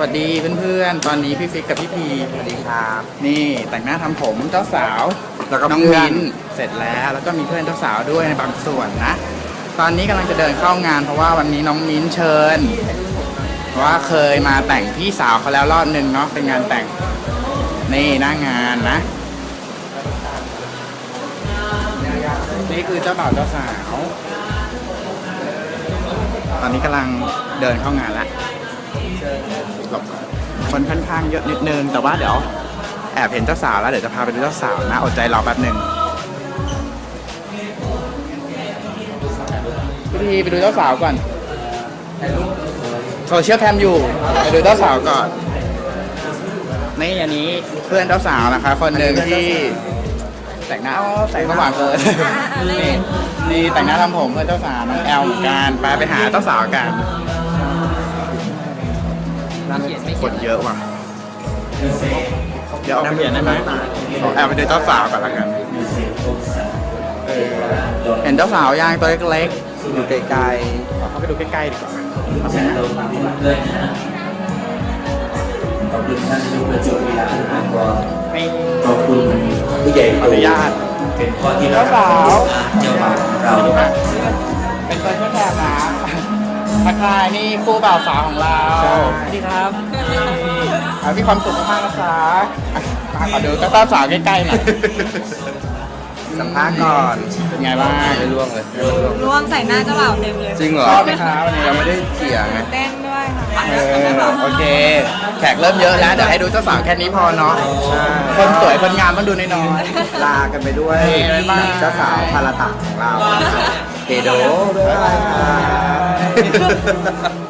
วัสดีเพื่อนๆ ตอนนี้พี่ฟิกกับพี่พีสวัสดีครับ นี่แต่งหน้าทำผมเจ้าสาวแล้วก็น้องเพื่อนมิ้นเสร็จแล้วแล้วก็มีเพื่อนเจ้าสาวด้วยในบางส่วนนะ ตอนนี้กำลังจะเดินเข้างาน เพราะว่าวันนี้น้องมิ้นเชิญเพราะว่าเคยมาแต่งพี่สาวเขาแล้วรอบหนึ่งเนาะเป็นงานแต่งนี่หน้างานนะ นี่คือเจ้าบ่าวเจ้าสาว ตอนนี้กำลังเดินเข้างานแล้ว หลบก่อนคนค่อนข้างเยอะนิดนึง แต่ว่าเดี๋ยวแอบเห็นเจ้าสาวแล้วเดี๋ยวจะพาไปดูเจ้าสาวนะอดใจรอแป๊บหนึ่งพี่ทีไปดูเจ้าสาวก่อนโซเชียลแคมอยู่ไปดูเจ้าสาวก่อนนี่อันนี้เพื่อนเจ้าสาวนะคะ คนหนึ่งที่แต่งหน้าอ๋อแต่งสว่างเกินนี่นี่แต่งหน้าทำผมเพื่อนเจ้าสาวน้องแอลเหมือนกันไปไปหาเจ้าสาวกัน คนเยอะว่ะ เดี๋ยวเอาไปเปลี่ยนได้ไหมเอาแอลไปดูเจ้าสาวก่อนละกันเออเห็นเจ้าสาวยังตัวเล็กอยู่ไกลๆเอาเข้าไปดูใกล้ๆดีกว่าขอบคุณท่านทุกประจุเวลาที่ผ่านมาไม่ขอบคุณผู้ใหญ่ขออนุญาตเป็นข้อที่รักเจ้าสาวเจ้าบ่าวของเรา ทักทายนี่คู่บ่าวสาวของเราสวัสดีครับเอามีความสุขมากๆนะคะอะมาขอดูเจ้าสาวใกล้ๆหน่อยๆสัมภาษณ์ก่อนเป็นไงบ้างไม่ร่วงเลยร่วงใส่หน้าเจ้าบ่าวเต็มเลยจริงเหรอชอบไหมคะวันนี้ยังไม่ได้เกี่ยไงเต้นด้วยค่ะเออโอเค แขกเริ่มเยอะแล้วเดี๋ยวให้ดูเจ้าสาวแค่นี้พอเนาะใช่คนสวยคนงามต้องดูน้อยลากันไปด้วยบ๊ายบาย เจ้าสาวพาราตะของเราเฮโดบ๊ายบายครับ 诶嘿嘿嘿